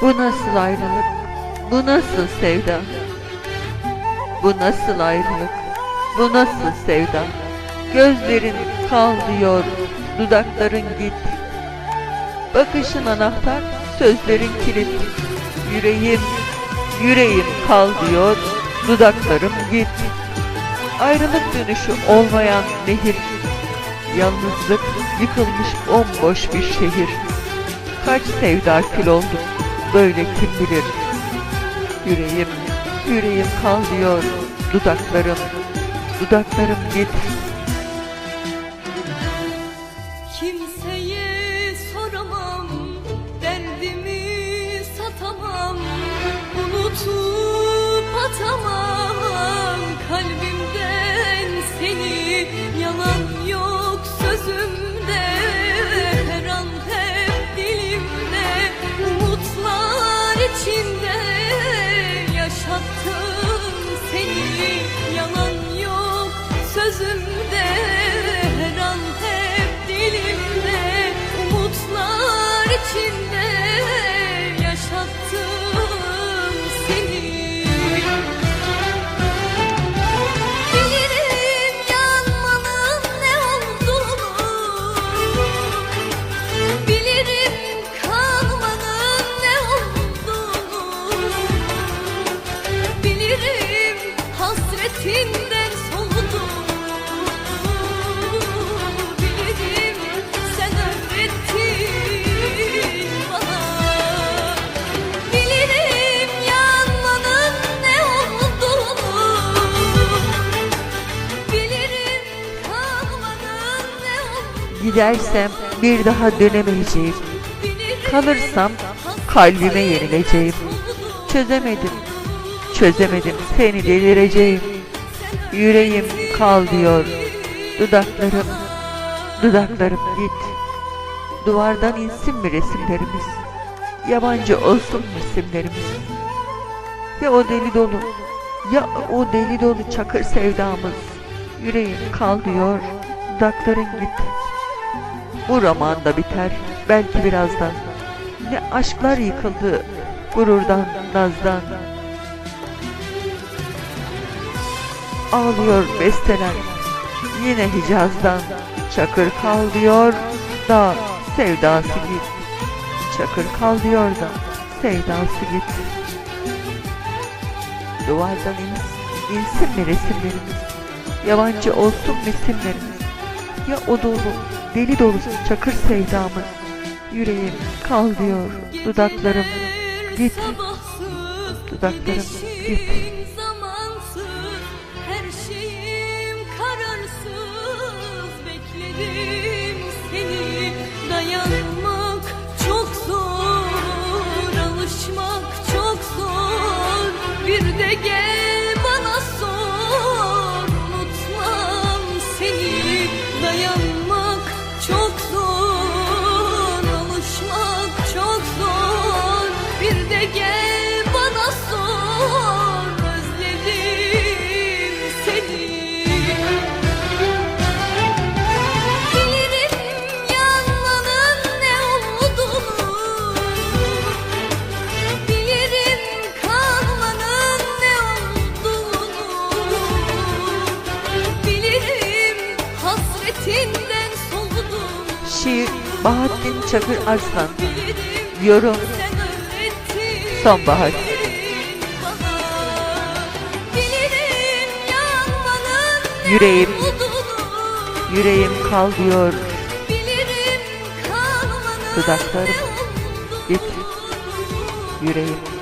Bu nasıl ayrılık? Bu nasıl sevda? Bu nasıl ayrılık? Bu nasıl sevda? Gözlerin kal diyor, dudakların git. Bakışın anahtar, sözlerin kilit. Yüreğim, yüreğim kal diyor, dudaklarım git. Ayrılık dönüşü olmayan nehir. Yalnızlık yıkılmış bomboş bir şehir. Kaç sevda kül oldu, böyle kim bilir. Yüreğim, yüreğim kal diyor, dudaklarım, dudaklarım git. Gidersem bir daha dönemeyeceğim. Kalırsam kalbime yenileceğim. Çözemedim, çözemedim seni delireceğim. Yüreğim kal diyor, dudaklarım, dudaklarım git. Duvardan insin mi resimlerimiz? Yabancı olsun mu? Ya o deli dolu, ya o deli dolu çakır sevdamız. Yüreğim kal diyor, dudakların git. Bu roman da biter, belki birazdan. Ne aşklar yıkıldı, gururdan, nazdan. Ağlıyor besteler, yine Hicaz'dan. Çakır kal diyor da sevdası git. Çakır kal diyor da sevdası git. Duvardan ins, insin mi resimlerimiz? Yabancı olsun mu isimlerimiz? Ya o dolu, deli dolusu çakır sevdamız? Yüreğim kal diyor, dudaklarım git. Dudaklarım git. Seni. Dayanmak çok zor Alışmak çok zor. Bir de gel bana sor Unutmam seni. Dayanmak çok zor Alışmak çok zor. Bir de gel Şiir Bahattin Çakır Arslan Yorum Sonbahar. Yüreğim, yüreğim kal diyor Dudaklarım git. Yüreğim